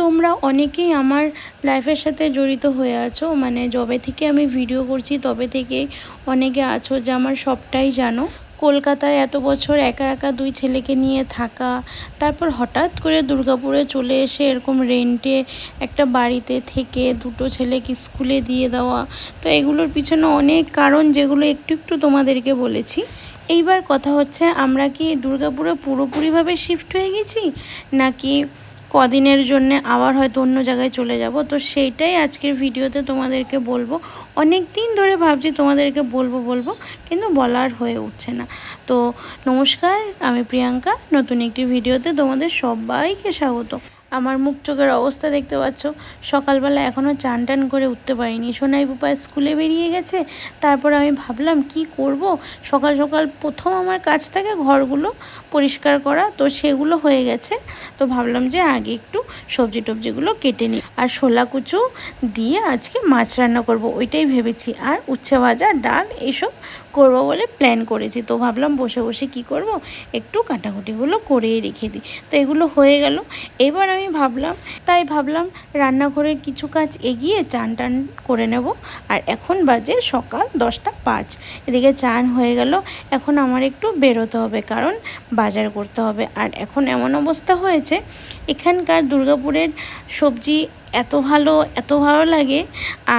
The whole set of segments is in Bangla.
তোমরা অনেকেই আমার লাইফের সাথে জড়িত হয়ে আছো মানে যবে থেকে আমি ভিডিও করছি তবে থেকেই অনেকে আছো যে আমার সবটাই জানো। কলকাতায় এত বছর একা একা দুই ছেলেকে নিয়ে থাকা, তারপর হঠাৎ করে দুর্গাপুরে চলে এসে এরকম রেন্টে একটা বাড়িতে থেকে দুটো ছেলেকে স্কুলে দিয়ে দেওয়া, তো এগুলোর পিছনে অনেক কারণ যেগুলো একটু একটু তোমাদেরকে বলেছি। এইবার কথা হচ্ছে, আমরা কি দুর্গাপুরে পুরোপুরিভাবে শিফট হয়ে গেছি? নাকি কদিনের জন্য আবার হয়তো অন্য জায়গায় চলে যাব। তো সেইটাই আজকের ভিডিওতে তোমাদেরকে বলব। অনেক দিন ধরে ভাবছি তোমাদেরকে বলব বলব, কিন্তু বলার হয়ে উঠছে না। তো নমস্কার, আমি প্রিয়াঙ্কা। নতুন একটি ভিডিওতে তোমাদের সবাইকে স্বাগত। আমার মুখ চোখের অবস্থা দেখতে পাচ্ছ। সকালবেলা এখনও চান টান করে উঠতে পারিনি। সোনাই বুপা স্কুলে বেরিয়ে গেছে। তারপর আমি ভাবলাম, কি করব? সকাল সকাল প্রথম আমার কাজ থাকে ঘরগুলো পরিষ্কার করা, তো সেগুলো হয়ে গেছে। তো ভাবলাম যে আগে একটু সবজি টবজিগুলো কেটে নিই। আর শোলা কুচু দিয়ে আজকে মাছ রান্না করব, ওইটাই ভেবেছি। আর উচ্ছে ভাজা, ডাল এইসব করব বলে প্ল্যান করেছি। তো ভাবলাম বসে বসে কি করব? একটু কাটাকুটিগুলো করেই রেখে দিই। তো এগুলো হয়ে গেল। এবার আমি ভাবলাম, তাই ভাবলাম রান্নাঘরের কিছু কাজ এগিয়ে চান টান করে নেব। আর এখন বাজে সকাল দশটা পাঁচ। এদিকে চান হয়ে গেল। এখন আমার একটু বেরোতে হবে কারণ বাজার করতে হবে। আর এখন এমন অবস্থা হয়েছে, এখানকার দুর্গাপুরের সবজি এত ভালো এত ভালো লাগে।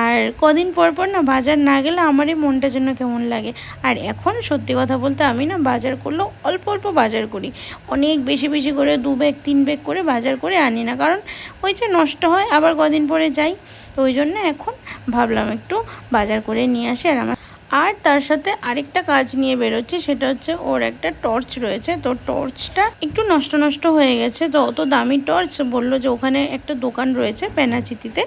আর কদিন পর পর না বাজার না গেলে আমারই মনটা যেন কেমন লাগে। আর এখন সত্যি কথা বলতে আমি না বাজার করলেও অল্প অল্প বাজার করি। অনেক বেশি বেশি করে দু ব্যাগ, তিন ব্যাগ করে বাজার করে আনি না। কারণ ওই যে নষ্ট হয়, আবার কদিন পরে যাই। তো ওই জন্য এখন ভাবলাম একটু বাজার করে নিয়ে আসি আর আমার আর তার সাথে আরেকটা কাজ নিয়ে বেরোচ্ছে, সেটা হচ্ছে ওর একটা টর্চ রয়েছে। তো টর্চটা একটু নষ্ট নষ্ট হয়ে গেছে, তো অত দামি টর্চ বলল যে ওখানে একটা দোকান রয়েছে বেনাচিতিতে,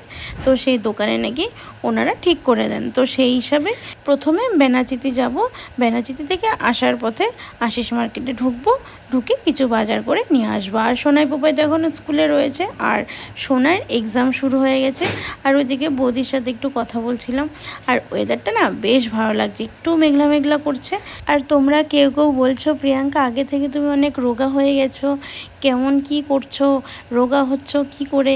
তো সেই দোকানে নাকি ওনারা ঠিক করে দেন। তো সেই হিসাবে প্রথমে বেনাচিতি যাব, বেনাচিতি থেকে আসার পথে আশিস মার্কেটে ঢুকবো ঢুকে কিছু বাজার করে নিয়ে আসব। আর সোনাই পোপাই তো এখন স্কুলে রয়েছে, আর সোনার এক্সাম শুরু হয়ে গেছে। আর ওইদিকে বৌদির সাথে একটু কথা বলছিলাম। আর ওয়েদারটা না বেশ ভালো লাগছে, একটু মেঘলা মেঘলা করছে। আর তোমরা কেউ কেউ বলছো, প্রিয়াঙ্কা, আগে থেকে তুমি অনেক রোগা হয়ে গেছো, কেমন কি করছ, রোগা হচ্ছ, কি করে?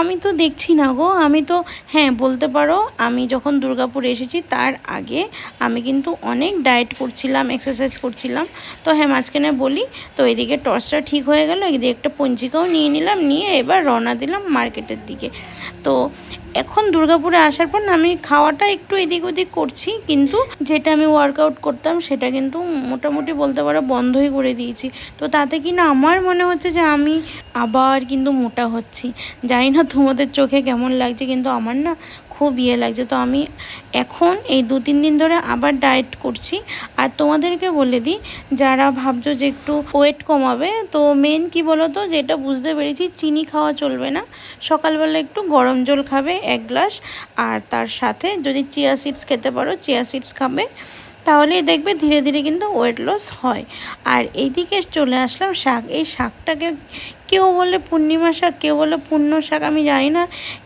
আমি তো দেখছি না গো। আমি তো হ্যাঁ বলতে পারো, আমি যখন দুর্গাপুর এসেছি, তার আগে আমি কিন্তু অনেক ডায়েট করছিলাম, এক্সারসাইজ করছিলাম। তো হ্যাঁ মাঝখানে বলি, তো এদিকে টর্চটা ঠিক হয়ে গেল, এদিকে একটা পঞ্জিকাও নিয়ে নিলাম, নিয়ে এবার রওনা দিলাম মার্কেটের দিকে। তো এখন দুর্গাপুরে আসার পর আমি খাওয়াটা একটু এদিক ওদিক করছি, কিন্তু যেটা আমি ওয়ার্কআউট করতাম সেটা কিন্তু মোটামুটি বলতে পারো বন্ধই করে দিয়েছি। তো তাতে কি না আমার মনে হচ্ছে যে আমি আবার কিন্তু মোটা হচ্ছি। জানি না তোমাদের চোখে কেমন লাগছে, কিন্তু আমার না খুব ইয়ে লাগছে। তো আমি এখন এই দু, তিন দিন ধরে আবার ডায়েট করছি। আর তোমাদেরকে বলে দিই, যারা ভাবছ যে একটু ওয়েট কমাবে, তো মেন কি বলো তো যেটা বুঝতে পেরেছি, চিনি খাওয়া চলবে না। সকালবেলা একটু গরম জল খাবে এক গ্লাস, আর তার সাথে যদি চিয়া সিডস খেতে পারো চিয়া সিডস খাবে। তাহলেই দেখবে ধীরে ধীরে কিন্তু ওয়েট লস হয়। আর এইদিকে চলে আসলাম শাক। এই শাকটাকে কেউ বলে পূর্ণিমা শাক, কেউ বলে পূর্ণ শাক, আমি জানি না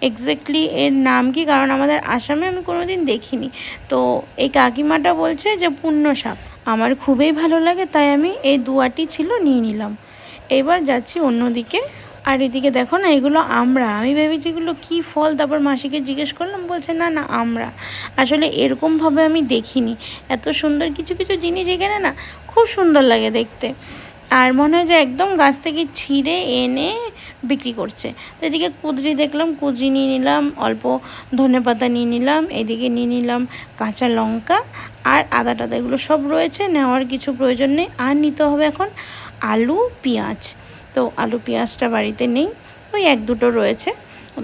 এক্স্যাক্টলি এর নাম কি, কারণ আমাদের আসামে আমি কোনো দিন দেখিনি। তো এই কাকিমাটা বলছে যে পূর্ণ শাক। আমার খুবই ভালো লাগে, তাই আমি এই দুয়াটি ছিল নিয়ে নিলাম। এবার যাচ্ছি অন্যদিকে। আর এদিকে দেখো না, এগুলো আমরা। আমি ভেবেছি এগুলো কী ফল? তারপর মাসিকে জিজ্ঞেস করলাম, বলছে, না না, আমরা। আসলে এরকমভাবে আমি দেখিনি। এত সুন্দর কিছু কিছু জিনিস এখানে না, খুব সুন্দর লাগে দেখতে। আর মনে হয় যে একদম গাছ থেকে ছিঁড়ে এনে বিক্রি করছে। তো এদিকে কুদরি দেখলাম, কুদরি নিয়ে নিলাম, অল্প ধনে পাতা নিয়ে নিলাম, এদিকে নিয়ে নিলাম কাঁচা লঙ্কা আর আদা টাদা। এগুলো সব রয়েছে, নেওয়ার কিছু প্রয়োজন নেই। আর নিতে হবে এখন আলু, পেঁয়াজ। তো আলু পেঁয়াজটা বাড়িতে নেই, ওই এক দুটো রয়েছে,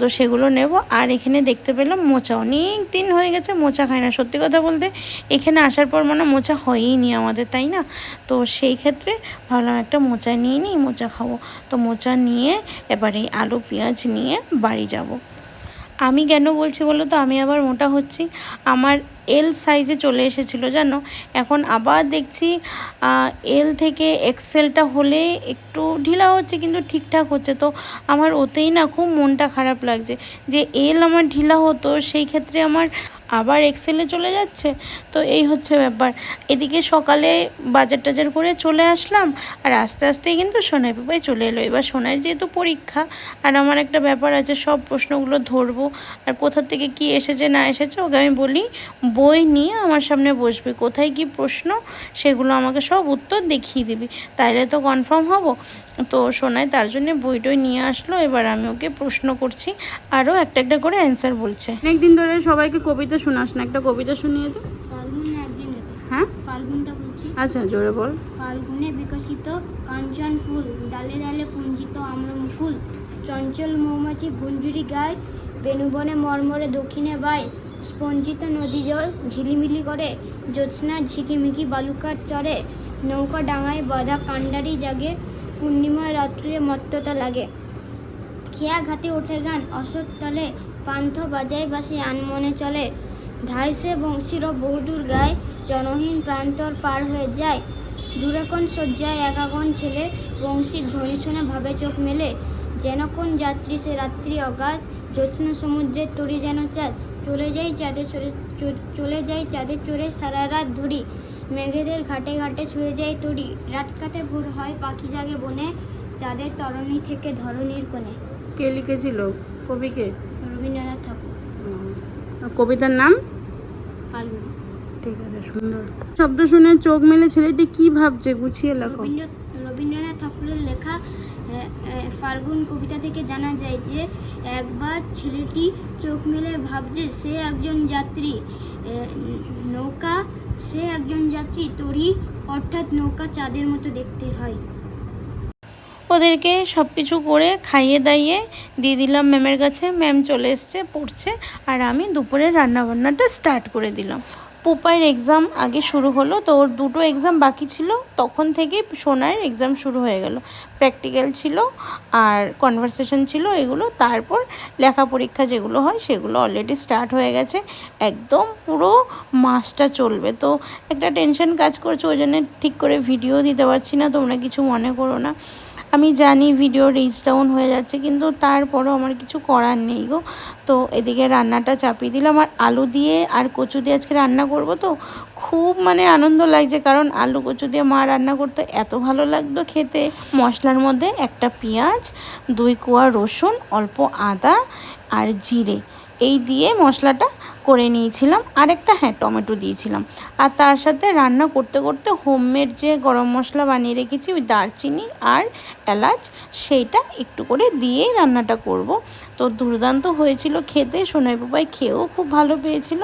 তো সেগুলো নেব। আর এখানে দেখতে পেলাম মোচা, অনেক দিন হয়ে গেছে মোচা খায় না। সত্যি কথা বলতে, এখানে আসার পর মানে মোচা হয়ই নি আমাদের, তাই না? তো সেই ক্ষেত্রে ভাবলাম একটা মোচা নিয়ে নিই, মোচা খাব। তো মোচা নিয়ে, এবারে আলু পেঁয়াজ নিয়ে বাড়ি যাব। আমি কেন বলছি বলো তো? আমি আবার মোটা হচ্ছি। আমার এল সাইজে চলে এসেছিল, জানো? এখন আবার দেখছি এল থেকে এক্সেলটা হলে একটু ঢিলা হচ্ছে, কিন্তু ঠিকঠাক হচ্ছে। তো আমার ওতেই না খুব মনটা খারাপ লাগছে। যে এল আমার ঢিলা হতো, সেই ক্ষেত্রে আমার আবার এক্সেলে চলে যাচ্ছে। তো এই হচ্ছে ব্যাপার। এদিকে সকালে বাজার টাজার করে চলে আসলাম আর আস্তে আস্তেই কিন্তু সোনাই পাপাই চলে এলো। এবার সোনার যেহেতু পরীক্ষা আর আমার একটা ব্যাপার আছে, সব প্রশ্নগুলো ধরবো আর কোথা থেকে কি এসেছে না এসেছে ওকে আমি বলি, বই নিয়ে আমার সামনে বসবে। কোথায় কি প্রশ্ন সেগুলো আমাকে সব উত্তর দেখিয়ে দিবি। তাইলে তো কনফার্ম হব। তো শোনায় তার জন্য বইটই নিয়ে আসলো। এবার আমি ওকে প্রশ্ন করছি আরও একটা একটা করে অ্যান্সার বলছে। অনেকদিন ধরে সবাইকে কবিতা শোনাস না একটা কবিতা শুনিয়ে দে। ফাল্গুন একদিন এলো হ্যাঁ? ফাল্গুনটা বলছি। আচ্ছা জোরে বল। ফাল্গুনে বিকশিত কাঞ্চন ফুল ডালে ডালে পুঞ্জিত আম্র মুকুল চঞ্চল মৌমাছি গুঞ্জুরি গায় বেনুবনে মর্মরে দক্ষিণে বায় স্পঞ্জিত নদী জল ঝিলিমিলি করে জ্যোৎস্না ঝিকিমিকি বালুকার চরে নৌকা ডাঙায় বাঁধা কান্ডারি জাগে পূর্ণিমা রাত্রে মত্ততা লাগে। খেয়া ঘাটে ওঠে গান অসৎ তলে, পান্থ বাজায় বাসে আনমনে চলে। ধাইসে বংশীর বহুদূর গায় জনহীন প্রান্তর পার হয়ে যায়। দূরেকোণ শয্যায় একাগণ ছেলে বংশীর ধ্বনি শুনে ভাবে চোখ মেলে। যেন কোন যাত্রী সে রাত্রি অগাধ জ্যোৎস্না সমুদ্রের তরি যেন চাঁদ চলে যাই চাঁদে চলে যাই চাঁদে চড়ে সারা রাত ধরি মেঘেদের ঘাটে ঘাটে ছুঁয়ে যায় তরি রাত কাটে ভোর হয় পাখি জাগে বনে চাঁদের তরণী থেকে ধরণীর কোণে। কে লিখেছিল? কবিকে রবীন্দ্রনাথ ঠাকুর। কবিতার নাম? ফাল্গুন। ঠিক আছে সুন্দর। শব্দ শুনে চোখ মেলে ছেলেটি কি ভাবছে? গুছিয়ে লেখো। রবীন্দ্র রবীন্দ্রনাথ ঠাকুরের লেখা ফাল্গুন কবিতা থেকে জানা যায় যে একবার ছেলেটি চোখ মেলে ভাবছে সে একজন যাত্রী। নৌকা সে একজন যাত্রী তরি অর্থাৎ নৌকা চাঁদের মতো দেখতে হয়। ওদেরকে সব কিছু করে খাইয়ে দাইয়ে দিয়ে দিলাম ম্যামের কাছে। ম্যাম চলে এসছে, পড়ছে, আর আমি দুপুরে রান্নাবান্নাটা স্টার্ট করে দিলাম। পুপাইয়ের এক্সাম আগে শুরু হলো, তো ওর দুটো এক্সাম বাকি ছিল, তখন থেকেই সোনার এক্সাম শুরু হয়ে গেল। প্র্যাকটিক্যাল ছিল আর কনভারসেশন ছিল এগুলো, তারপর লেখা পরীক্ষা যেগুলো হয় সেগুলো অলরেডি স্টার্ট হয়ে গেছে। একদম পুরো মাসটা চলবে, তো একটা টেনশন কাজ করছে, ওই জন্য ঠিক করে ভিডিও দিতে পারছি না, তোমরা কিছু মনে করো না। আমি জানি ভিডিও রিচ ডাউন হয়ে যাচ্ছে, কিন্তু তারপরও আমার কিছু করার নেই গো। তো এদিকে রান্নাটা চাপিয়ে দিলাম, আর আলু দিয়ে আর কচু দিয়ে আজকে রান্না করব তো খুব মানে আনন্দ লাগছে, কারণ আলু কচু দিয়ে মা রান্না করতে এত ভালো লাগতো খেতে। মশলার মধ্যে একটা পেঁয়াজ, দুই কোয়া রসুন, অল্প আদা আর জিরে, এই দিয়ে মশলাটা করে নিয়েছিলাম আর একটা হ্যাঁ টমেটো দিয়েছিলাম। আর তার সাথে রান্না করতে করতে হোমমেড যে গরম মশলা বানিয়ে রেখেছি, ওই দারচিনি আর এলাচ, সেইটা একটু করে দিয়েই রান্নাটা করব। তো দুর্দান্ত হয়েছিল খেতে, সোনাই বাবাই খেয়েও খুব ভালো পেয়েছিল।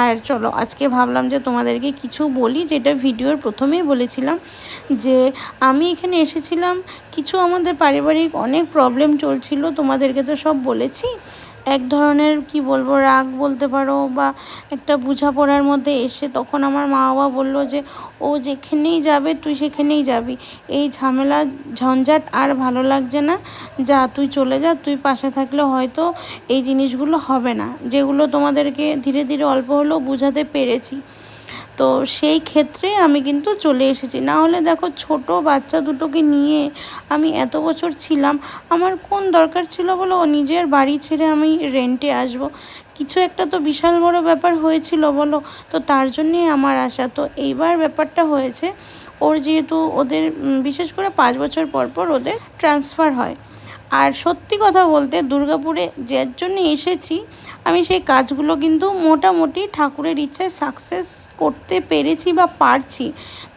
আর চলো, আজকে ভাবলাম যে তোমাদেরকে কিছু বলি, যেটা ভিডিওর প্রথমেই বলেছিলাম যে আমি এখানে এসেছিলাম, কিছু আমাদের পারিবারিক অনেক প্রবলেম চলছিল, তোমাদেরকে তো সব বলেছি। এক ধরনের, কি বলব, রাগ বলতে পারো বা একটা বোঝাপড়ার মধ্যে এসে তখন আমার মা বাবা বলল যে, ও যেখানেই যাবে, তুই সেখানেই যাবি। এই ঝামেলা ঝঞ্ঝাট আর ভালো লাগছে না। যা, তুই চলে যা, তুই পাশে থাকলে হয়তো এই জিনিসগুলো হবে না। যেগুলো তোমাদেরকে ধীরে ধীরে অল্প হলেও বোঝাতে পেরেছি। তো সেই ক্ষেত্রে আমি কিন্তু চলে এসেছি। না হলে দেখো ছোট বাচ্চা দুটোকে নিয়ে আমি এত বছর ছিলাম, আমার কোন দরকার ছিল বলো? নিজের বাড়ি ছেড়ে আমি রেন্টে আসব। কিছু একটা তো বিশাল বড় ব্যাপার হয়েছিল বলো? তো তার জন্যেই আমার আশা। তো এইবার ব্যাপারটা হয়েছে, ওর যেহেতু ওদের বিশেষ করে পাঁচ বছর পর পর ওদের ট্রান্সফার হয়। আর সত্যি কথা বলতে দুর্গাপুরে যার জন্য এসেছি আমি সেই কাজগুলো কিন্তু মোটামুটি ঠাকুরের ইচ্ছায় সাকসেস করতে পেরেছি বা পারছি।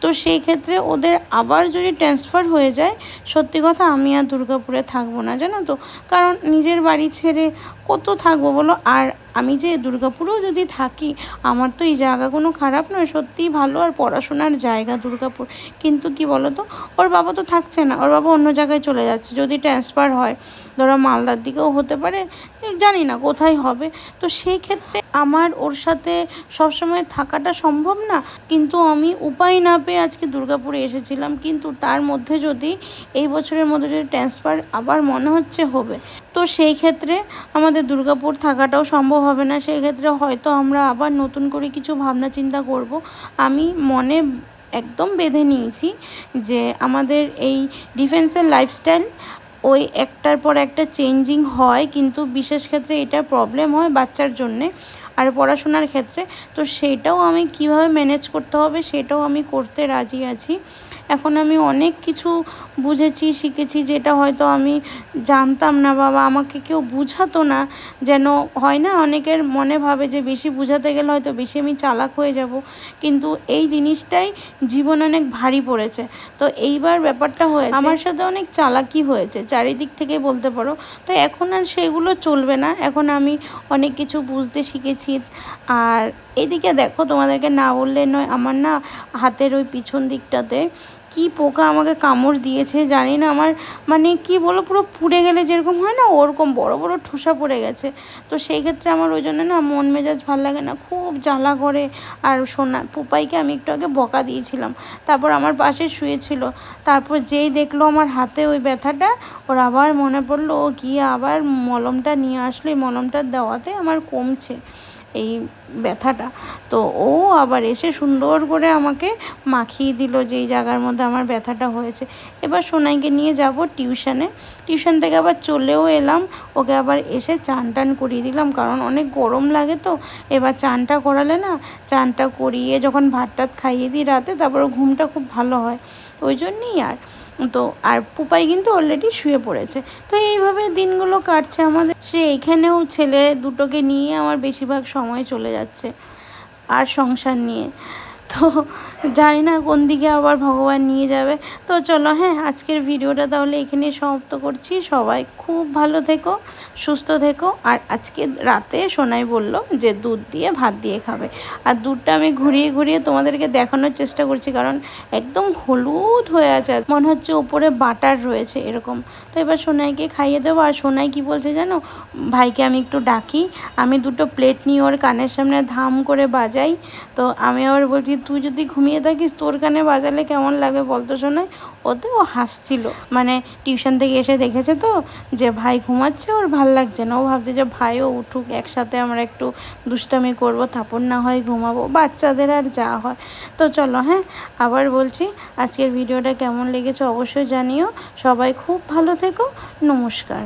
তো সেই ক্ষেত্রে ওদের আবার যদি ট্রান্সফার হয়ে যায়, সত্যি কথা আমি আর দুর্গাপুরে থাকব না, জানো তো? কারণ নিজের বাড়ি ছেড়ে কত থাকব বলো? আর আমি যে দুর্গাপুরেও যদি থাকি, আমার তো এই জায়গা কোনো খারাপ নয়, সত্যিই ভালো আর পড়াশোনার জায়গা দুর্গাপুর। কিন্তু কি বলো তো ওর বাবা তো থাকছে না, ওর বাবা অন্য জায়গায় চলে যাচ্ছে, যদি ট্রান্সফার হয়, ধরো মালদার দিকেও হতে পারে, জানি না কোথায় হবে। তো সেই ক্ষেত্রে আমার ওর সাথে সবসময় থাকাটা সম্ভব না। কিন্তু আমি উপায় না পেয়ে আজকে দুর্গাপুরে এসেছিলাম। কিন্তু তার মধ্যে যদি এই বছরের মধ্যে যদি ট্রান্সফার আবার মনে হচ্ছে হবে, তো সেই ক্ষেত্রে আমাদের দুর্গাপুর থাকাটাও সম্ভব হবে না। সেই ক্ষেত্রে হয়তো আমরা আবার নতুন করে কিছু ভাবনা চিন্তা করব। আমি মনে একদম বেঁধে নিয়েছি যে আমাদের এই ডিফেন্সের লাইফস্টাইল ওই একটার পর একটা চেঞ্জিং হয়, কিন্তু বিশেষ ক্ষেত্রে এটা প্রবলেম হয় বাচ্চার জন্যে আর পড়াশোনার ক্ষেত্রে। তো সেটাও আমি কীভাবে ম্যানেজ করতে হবে সেটাও আমি করতে রাজি আছি। এখন আমি অনেক কিছু বুঝেছি, শিখেছি যেটা হয়তো আমি জানতাম না বাবা আমাকে কেউ বুঝাতো না। যেন হয় না, অনেকের মনে ভাবে যে বেশি বুঝাতে গেলে হয়তো বেশি আমি চালাক হয়ে যাব। কিন্তু এই জিনিসটাই জীবন অনেক ভারী পড়েছে। তো এইবার ব্যাপারটা হয়েছে, আমার সাথে অনেক চালাকি হয়েছে, চারিদিক থেকে বলতে পারো। তো এখন আর সেগুলো চলবে না। এখন আমি অনেক কিছু বুঝতে শিখেছি। আর এদিকে দেখো, তোমাদেরকে না বললে নয়, আমার না হাতের ওই পিছন দিকটাতে কি পোকা আমাকে কামড় দিয়েছে জানি না, আমার মানে কি বলো পুরো পুড়ে গেলে যেরকম হয় না, ওরকম বড় বড় ঠোসা পড়ে গেছে। তো সেই ক্ষেত্রে আমার ওই জন্য না মন মেজাজ ভালো লাগে না, খুব জ্বালা করে। আর সোনা, পুপাইকে আমি একটু আগে বকা দিয়েছিলাম। তারপর আমার পাশে শুয়েছিল। তারপর যেই দেখল আমার হাতে ওই ব্যথাটা, ওর আবার মনে পড়ল, ও গিয়ে আবার মলমটা নিয়ে আসলো, মলমটা দেওয়াতে আমার কমছে। এই ব্যথাটা। তো ও আবার এসে সুন্দর করে আমাকে মাখিয়ে দিল যেই জায়গার মধ্যে আমার ব্যথাটা হয়েছে। এবার সোনাইকে নিয়ে যাব টিউশনে। টিউশন থেকে আবার চলেও এলাম। ওকে আবার এসে চান টান করিয়ে দিলাম, কারণ অনেক গরম লাগে তো। এবার চানটা করালে না, চানটা করিয়ে যখন ভাত টাত খাইয়ে দিই রাতে, তারপর ঘুমটা খুব ভালো হয়। ওই জন্যই আর তো আর পুপাই কিন্তু অলরেডি শুয়ে পড়েছে। তো এইভাবে দিনগুলো কাটছে আমাদের। সে এখানেও ছেলে দুটোকে নিয়ে আমার বেশিরভাগ সময় চলে যাচ্ছে। আর সংসার নিয়ে। তো জানি না কোন দিকে আবার ভগবান নিয়ে যাবে। তো চলো হ্যাঁ আজকের ভিডিওটা তাহলে এখানে সমাপ্ত করছি। সবাই খুব ভালো থেকো, সুস্থ থেকো। আর আজকে রাতে সোনাই বলল যে দুধ দিয়ে ভাত দিয়ে খাবে। আর দুধটা আমি ঘুরিয়ে ঘুরিয়ে তোমাদেরকে দেখানোর চেষ্টা করছি, কারণ একদম হলুদ হয়ে আছে। মনে হচ্ছে ওপরে বাটার রয়েছে এরকম। তো এবার সোনাইকে খাইয়ে দেবো। আর সোনাই কি বলছে জানো? ভাইকে আমি একটু ডাকি। আমি দুটো প্লেট নিয়ে ওর কানের সামনে ধাম করে বাজাই। তো আমি আবার বলছি, তুই যদি ঘুমিয়ে থাকিস, তোর কানে বাজালে কেমন লাগবে বলতো শোনায় ওতে ও হাসছিল। মানে টিউশন থেকে এসে দেখেছে তো যে ভাই ঘুমাচ্ছে, ওর ভালো লাগছে না। ও ভাবছে যে ভাইও উঠুক, একসাথে আমরা একটু দুষ্টামি করব থাপন না হয় ঘুমাবো, বাচ্চাদের আর যা হয়। তো চলো হ্যাঁ আবার বলছি, আজকের ভিডিওটা কেমন লেগেছে অবশ্যই জানিও। সবাই খুব ভালো থেকো, নমস্কার।